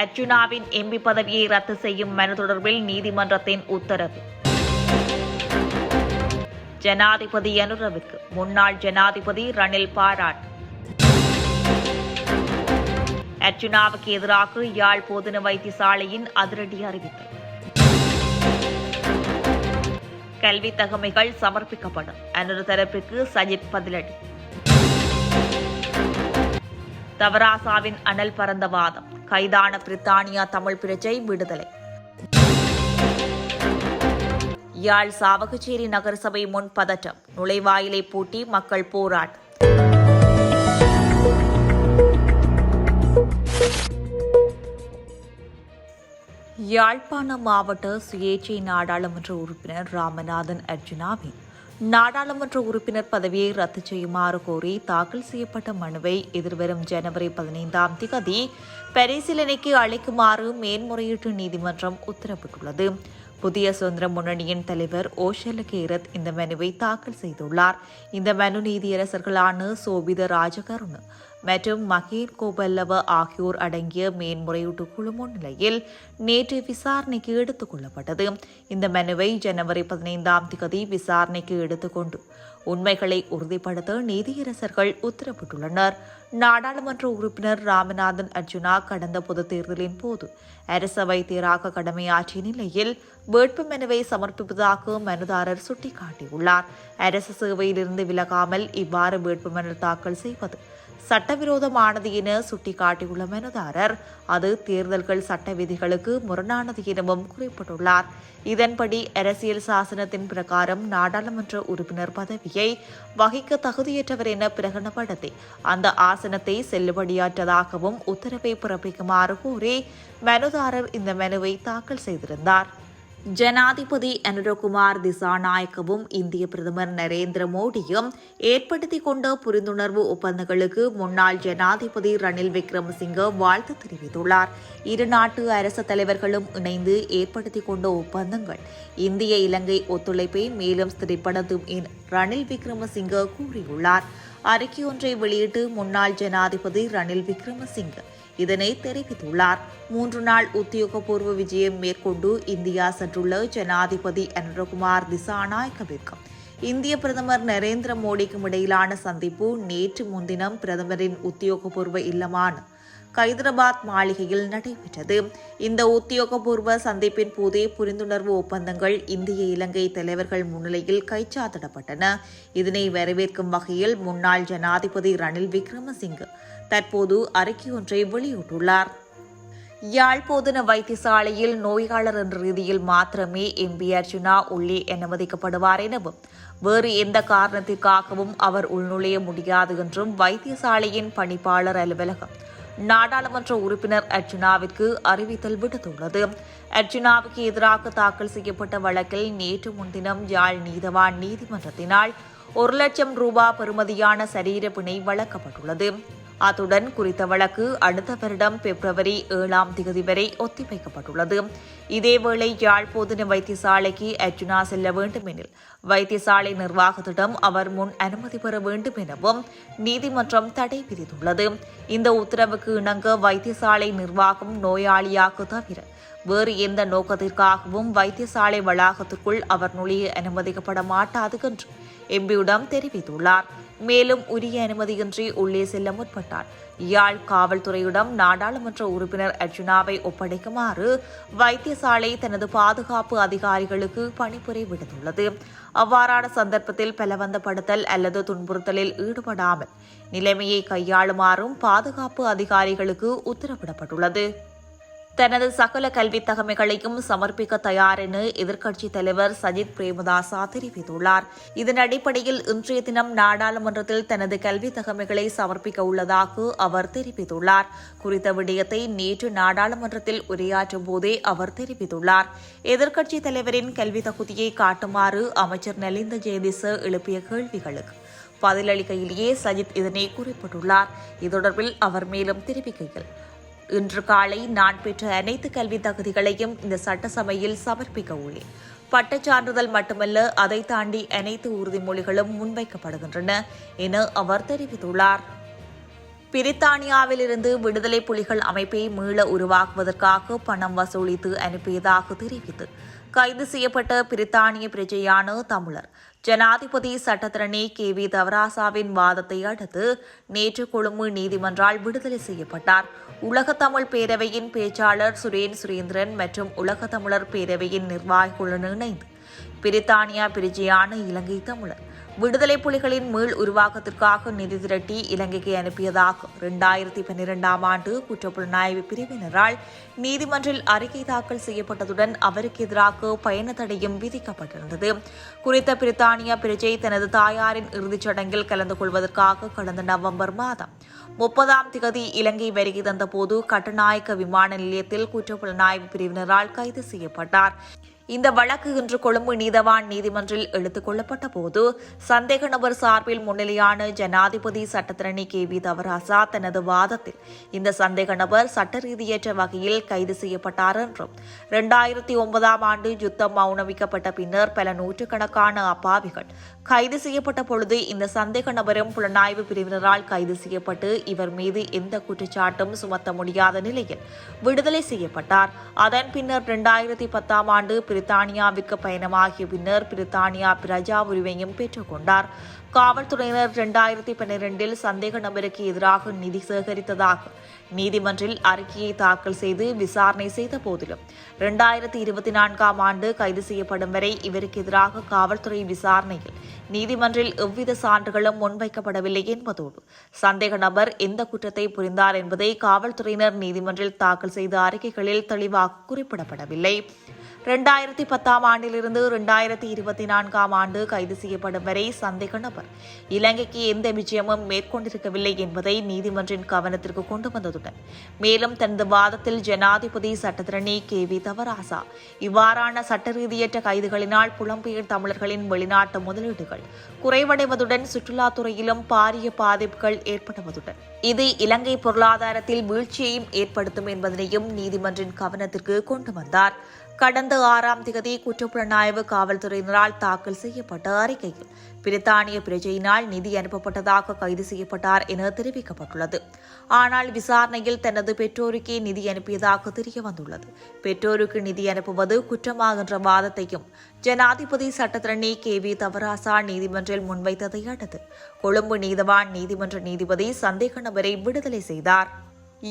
அர்ஜுனாவின் MP பதவியை ரத்து செய்யும் மனு தொடர்பில் நீதிமன்றத்தின் உத்தரவு. ஜனாதிபதி அனுரவுக்கு முன்னாள் ஜனாதிபதி ரணில் பாராட்டு அர்ஜுனாவுக்கு எதிராக யாழ் போதன வைத்தியசாலையின் அதிரடி அறிவிப்பு கல்வி தகமைகள் சமர்ப்பிக்கப்படும். அனுரு தரப்பிற்கு சஜித் பதிலடி. தவராசாவின் அனல் பறந்த வாதம். கைதான பிரித்தானியா தமிழ் பிரஜை விடுதலை. யாழ் சாவகச்சேரி நகரசபை முன் பதட்டம் நுழைவாயிலை பூட்டி மக்கள் போராட்டம் யாழ்ப்பாண மாவட்ட சுயேட்சை நாடாளுமன்ற உறுப்பினர் ராமநாதன் அர்ஜுனாவின். நாடாளுமன்ற உறுப்பினர் பதவியை ரத்து செய்யுமாறு கோரி தாக்கல் செய்யப்பட்ட மனுவை எதிர்வரும் ஜனவரி பதினைந்தாம் திகதி பரிசீலனைக்கு அளிக்குமாறு மேன்முறையீட்டு நீதிமன்றம் உத்தரவிட்டுள்ளது. புதிய சுதந்திர முன்னணியின் தலைவர் ஓஷல கேரத் இந்த மனுவை தாக்கல் செய்துள்ளார். இந்த மனு நீதியரசர்களான சோபித ராஜகருண் மற்றும் மகேன் கோபல்லவ ஆகியோர் அடங்கிய மேன்முறையீட்டு குழு முன்னிலையில் நேற்று விசாரணைக்கு எடுத்துக் கொள்ளப்பட்டது. இந்த மனுவை ஜனவரி பதினைந்தாம் தேதி விசாரணைக்கு எடுத்துக்கொண்டு உண்மைகளை உறுதிப்படுத்த நீதியரசர்கள் உத்தரவிட்டுள்ளனர். நாடாளுமன்ற உறுப்பினர் ராமநாதன் அர்ஜுனா கடந்த பொதுத் தேர்தலின் போது அரசவை தேராக கடமையாற்றிய நிலையில் வேட்பு மனுவை சமர்ப்பிப்பதாக மனுதாரர் சுட்டிக்காட்டியுள்ளார். அரசு சேவையிலிருந்து விலகாமல் இவ்வாறு வேட்புமனு தாக்கல் செய்வது சட்டவிரோதமானது என சுட்டிக்காட்டியுள்ள மனுதாரர் அது தேர்தல்கள் சட்ட விதிகளுக்கு முரணானது எனவும் குறிப்பிட்டுள்ளார். இதன்படி அரசியல் சாசனத்தின் பிரகாரம் நாடாளுமன்ற உறுப்பினர் பதவியை வகிக்க தகுதியற்றவர் என பிரகடனப்படுத்தி அந்த ஆசனத்தை செல்லுபடியாற்றதாகவும் உத்தரவை பிறப்பிக்குமாறு கூறி மனுதாரர் இந்த மனுவை தாக்கல் செய்திருந்தார். ஜனாதிபதி அனுரகுமார் திசாநாயக்கவும் இந்திய பிரதமர் நரேந்திர மோடியும் ஏற்படுத்திக் கொண்ட புரிந்துணர்வு ஒப்பந்தங்களுக்கு முன்னாள் ஜனாதிபதி ரணில் விக்ரமசிங்க வாழ்த்து தெரிவித்துள்ளார். இரு நாட்டு அரசு தலைவர்களும் இணைந்து ஏற்படுத்திக் கொண்ட ஒப்பந்தங்கள். இந்திய இலங்கை ஒத்துழைப்பை மேலும் ஸ்திரிப்படுத்தும் என ரணில் விக்ரமசிங்க கூறியுள்ளார். அறிக்கை ஒன்றை வெளியிட்டு முன்னாள் ஜனாதிபதி ரணில் விக்ரமசிங்க இதனை தெரிவித்துள்ளார். மூன்று நாள் உத்தியோகபூர்வ விஜயம் மேற்கொண்டு இந்தியா சென்றுள்ள ஜனாதிபதி அனுரகுமார் திசாநாயக்கவிற்கு. இந்திய பிரதமர் நரேந்திர மோடிக்கும் இடையிலான சந்திப்பு நேற்று முன்தினம் பிரதமரின் உத்தியோகபூர்வ இல்லமான ஹைதராபாத் மாளிகையில் நடைபெற்றது. இந்த உத்தியோகபூர்வ சந்திப்பின் போதே புரிந்துணர்வு ஒப்பந்தங்கள் இந்திய இலங்கை தலைவர்கள் முன்னிலையில் கைச்சாத்திடப்பட்டன. இதனை வரவேற்கும் வகையில் முன்னாள் ஜனாதிபதி ரணில் விக்ரமசிங்கே தற்போது அறிக்கை ஒன்றை வெளியிட்டுள்ளார். யாழ்போதன வைத்தியசாலையில் நோயாளர் என்ற ரீதியில் மாத்திரமே எம்பி அர்ஜுனா உள்ளே அனுமதிக்கப்படுவார் எனவும் வேறு எந்த காரணத்திற்காகவும் அவர் உள்நுழைய முடியாது என்றும் வைத்தியசாலையின் பணிப்பாளர் அலுவலகம் நாடாளுமன்ற உறுப்பினர் அர்ஜுனாவிற்கு அறிவித்தல் விடுத்துள்ளது. அர்ஜுனாவுக்கு எதிராக தாக்கல் செய்யப்பட்ட வழக்கில் நேற்று முன்தினம் யாழ் நீதவான் நீதிமன்றத்தினால் ஒரு லட்சம் ரூபாய் பெறுமதியான சரீர பிணை வழங்கப்பட்டுள்ளது. அத்துடன் குறித்த வழக்கு அடுத்த வருடம் பிப்ரவரி ஏழாம் தேதி வரை ஒத்திவைக்கப்பட்டுள்ளது. இதேவேளை யாழ் போதன வைத்தியசாலைக்கு அர்ஜுனா செல்ல வேண்டும் எனில் வைத்தியசாலை நிர்வாகத்திடம் அவர் முன் அனுமதி பெற வேண்டும் எனவும் நீதிமன்றம் தடை விதித்துள்ளது. இந்த உத்தரவுக்கு இணங்க வைத்தியசாலை நிர்வாகம் நோயாளியாக தவிர வேறு எந்த நோக்கத்திற்காகவும் வைத்தியசாலை வளாகத்திற்குள் அவர் நுழைய அனுமதிக்கப்பட மாட்டாது என்று எம்பியிடம் தெரிவித்துள்ளார். மேலும் உரிய அனுமதியின்றி உள்ளே செல்ல முற்பட்டார். யாழ் காவல்துறையிடம் நாடாளுமன்ற உறுப்பினர் அர்ஜுனாவை ஒப்படைக்குமாறு வைத்தியசாலை தனது பாதுகாப்பு அதிகாரிகளுக்கு பணிப்புரை விடுத்துள்ளது. அவ்வாறான சந்தர்ப்பத்தில் பலவந்தப்படுத்தல் அல்லது துன்புறுத்தலில் ஈடுபடாமல் நிலைமையை கையாளுமாறும் பாதுகாப்பு அதிகாரிகளுக்கு உத்தரவிடப்பட்டுள்ளது. தனது சகல கல்வி தகமைகளையும் சமர்ப்பிக்க தயார் என எதிர்க்கட்சித் தலைவர் சஜித் பிரேமதாசா தெரிவித்துள்ளார். இதன் அடிப்படையில் இன்றைய தினம் நாடாளுமன்றத்தில் தனது கல்வி தகமைகளை சமர்ப்பிக்க உள்ளதாக அவர் தெரிவித்துள்ளார். குறித்த விடயத்தை நேற்று நாடாளுமன்றத்தில் உரையாற்றும் போதே அவர் தெரிவித்துள்ளார். எதிர்க்கட்சித் தலைவரின் கல்வி தகுதியை காட்டுமாறு அமைச்சர் நலிந்த ஜெயதிச எழுப்பிய கேள்விகளுக்கு பதிலளிக்கையிலேயே சஜித் இதனை குறிப்பிட்டுள்ளார். இது தொடர்பில் அவர் மேலும் தெரிவிக்கையில் இன்று காலை நான் பெற்ற அனைத்து கல்வி தகுதிகளையும் இந்த சட்டசபையில் சமர்ப்பிக்க உள்ளேன். பட்டச் சான்றிதழ் மட்டுமல்ல அதை தாண்டி அனைத்து உறுதிமொழிகளும் முன்வைக்கப்படுகின்றன என அவர் தெரிவித்துள்ளார். பிரித்தானியாவிலிருந்து விடுதலை புலிகள் அமைப்பை மீள உருவாக்குவதற்காக பணம் வசூலித்து அனுப்பியதாக தெரிவித்து. கைது செய்யப்பட்ட பிரித்தானிய பிரஜையான தமிழர். ஜனாதிபதி சட்டத்திரணி கே வி தவராசாவின் வாதத்தை அடுத்து நேற்று கொழும்பு நீதிமன்றால் விடுதலை செய்யப்பட்டார். உலகத்தமிழ் பேரவையின் பேச்சாளர் சுரேன் சுரேந்திரன் மற்றும் உலகத்தமிழர் பேரவையின் நிர்வாகிகளுடன் இணைந்து. பிரித்தானியா பிரஜையான இலங்கை தமிழர். விடுதலை புலிகளின் மீள் உருவாக்கத்திற்காக நிதி திரட்டி இலங்கைக்கு அனுப்பியதாக இரண்டாயிரத்தி பன்னிரெண்டாம் ஆண்டு குற்றப்புலனாய்வு பிரிவினரால் நீதிமன்றில் அறிக்கை தாக்கல் செய்யப்பட்டதுடன் அவருக்கு எதிராக பயண தடையும் விதிக்கப்பட்டிருந்தது. குறித்த பிரித்தானிய பிரஜை தனது தாயாரின் இறுதிச் சடங்கில் கலந்து கொள்வதற்காக கடந்த நவம்பர் மாதம் முப்பதாம் திகதி இலங்கை வருகை தந்தபோது கட்டுநாயக்க விமான நிலையத்தில் குற்றப்புலனாய்வு பிரிவினரால் கைது செய்யப்பட்டார். இந்த வழக்கு இன்று கொழும்பு நீதவான் நீதிமன்றில் எடுத்துக் கொள்ளப்பட்ட போது சந்தேக நபர் சார்பில் முன்னிலையான ஜனாதிபதி சட்டத்திரணி கே வி தவராசா தனது வாதத்தில் இந்த சந்தேக நபர் சட்ட ரீதியற்ற வகையில் கைது செய்யப்பட்டார் என்றும் இரண்டாயிரத்தி ஒன்பதாம் ஆண்டு யுத்தம் மௌனமிக்கப்பட்ட பின்னர் பல நூற்றுக்கணக்கான அப்பாவிகள் கைது செய்யப்பட்ட பொழுது இந்த சந்தேக நபரும் புலனாய்வு பிரிவினரால் கைது செய்யப்பட்டு இவர் மீது எந்த குற்றச்சாட்டும் சுமத்த முடியாத நிலையில் விடுதலை செய்யப்பட்டார். அதன் பின்னர் இரண்டாயிரத்தி பத்தாம் ஆண்டு பிரித்தானியாவிற்கு பயணமாகிய பின்னர் பிரித்தானியா பிரஜா உரிமையும் பெற்றுக்கொண்டார். காவல்துறையினர் இரண்டாயிரத்தி பன்னிரெண்டில் சந்தேக நபருக்கு எதிராக நிதி சேகரித்ததாக நீதிமன்றில் அறிக்கையை தாக்கல் செய்து விசாரணை செய்த போதிலும் இரண்டாயிரத்தி இருபத்தி நான்காம் ஆண்டு கைது செய்யப்படும் வரை இவருக்கு எதிராக காவல்துறை விசாரணையில் நீதிமன்றில் எவ்வித சான்றுகளும் முன்வைக்கப்படவில்லை என்பதோடு சந்தேக நபர் எந்த குற்றத்தை புரிந்தார் என்பதை காவல்துறையினர் நீதிமன்றில் தாக்கல் செய்த அறிக்கைகளில் தெளிவாக குறிப்பிடப்படவில்லை. இரண்டாயிரத்தி பத்தாம் ஆண்டிலிருந்து இரண்டாயிரத்தி இருபத்தி நான்காம் ஆண்டு கைது செய்யப்படும் வரை சந்தேக நபர் இலங்கைக்கு எந்த விஜயமும் மேற்கொண்டிருக்கவில்லை என்பதை நீதிமன்றின் கவனத்திற்கு கொண்டு வந்தது வந்ததுடன் மேலும் தனது வாதத்தில் ஜனாதிபதி சட்டத்திரணி கே. வி. தவராசா இவ்வாறான சட்டரீதியற்ற கைதுகளினால் புலம்பெயர் தமிழர்களின் வெளிநாட்டு முதலீடுகள் குறைவடைவதுடன் சுற்றுலாத்துறையிலும் பாரிய பாதிப்புகள் ஏற்படுவதுடன். இது இலங்கை பொருளாதாரத்தில் வீழ்ச்சியையும் ஏற்படுத்தும் என்பதனையும் நீதிமன்றின் கவனத்திற்கு கொண்டு வந்தார். கடந்த ஆறாம் திகதி குற்றப்புலனாய்வு காவல்துறையினரால் தாக்கல் செய்யப்பட்ட அறிக்கையில் பிரித்தானிய பிரஜையினால் நிதி அனுப்பப்பட்டதாக கைது செய்யப்பட்டார் என தெரிவிக்கப்பட்டுள்ளது. ஆனால் விசாரணையில் தனது பெற்றோருக்கே நிதி அனுப்பியதாக தெரிய வந்துள்ளது பெற்றோருக்கு நிதி அனுப்புவது குற்றமாகின்ற வாதத்தையும் ஜனாதிபதி சட்டத்திரணி கே வி தவராசா நீதிமன்றில் முன்வைத்ததை அடுத்து கொழும்பு நீதவான் நீதிமன்ற நீதிபதி சந்தேக நபரை விடுதலை செய்தார்.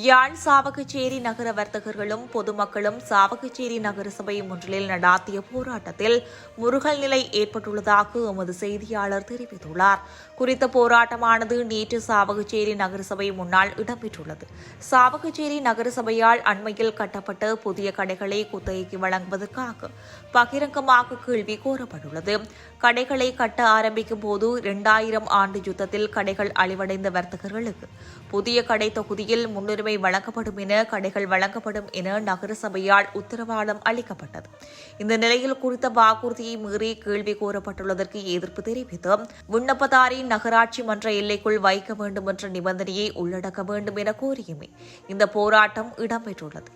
யாழ் சாவகச்சேரி நகர வர்த்தகர்களும் பொதுமக்களும் சாவகச்சேரி நகரசபை ஒன்றில் நடாத்திய போராட்டத்தில் முருகல் நிலை ஏற்பட்டுள்ளதாக எமது செய்தியாளர் தெரிவித்துள்ளார். குறித்த போராட்டமானது நேற்று சாவகச்சேரி நகரசபை முன்னால் இடம்பெற்றுள்ளது. சாவகச்சேரி நகரசபையால் அண்மையில் கட்டப்பட்ட புதிய கடைகளை குத்தகைக்கு வழங்குவதற்காக பகிரங்கமாக கேள்வி கோரப்பட்டுள்ளது. கடைகளை கட்ட ஆரம்பிக்கும் போது இரண்டாயிரம் ஆண்டு யுத்தத்தில் கடைகள் அழிவடைந்த வர்த்தகர்களுக்கு புதிய கடை தொகுதியில் முன்னுரிமை வழங்கப்படும் என கடைகள் வழங்கப்படும் என நகரசபையால் உத்தரவாதம் அளிக்கப்பட்டது. இந்த நிலையில் குறித்த வாக்குறுதியை மீறி கேள்வி கோரப்பட்டுள்ளதற்கு எதிர்ப்பு தெரிவித்து விண்ணப்பதாரி நகராட்சி மன்ற எல்லைக்குள் வைக்க வேண்டும் என்ற நிபந்தனையை உள்ளடக்க வேண்டும் என கோரியுமே. இந்த போராட்டம் இடம்பெற்றுள்ளது.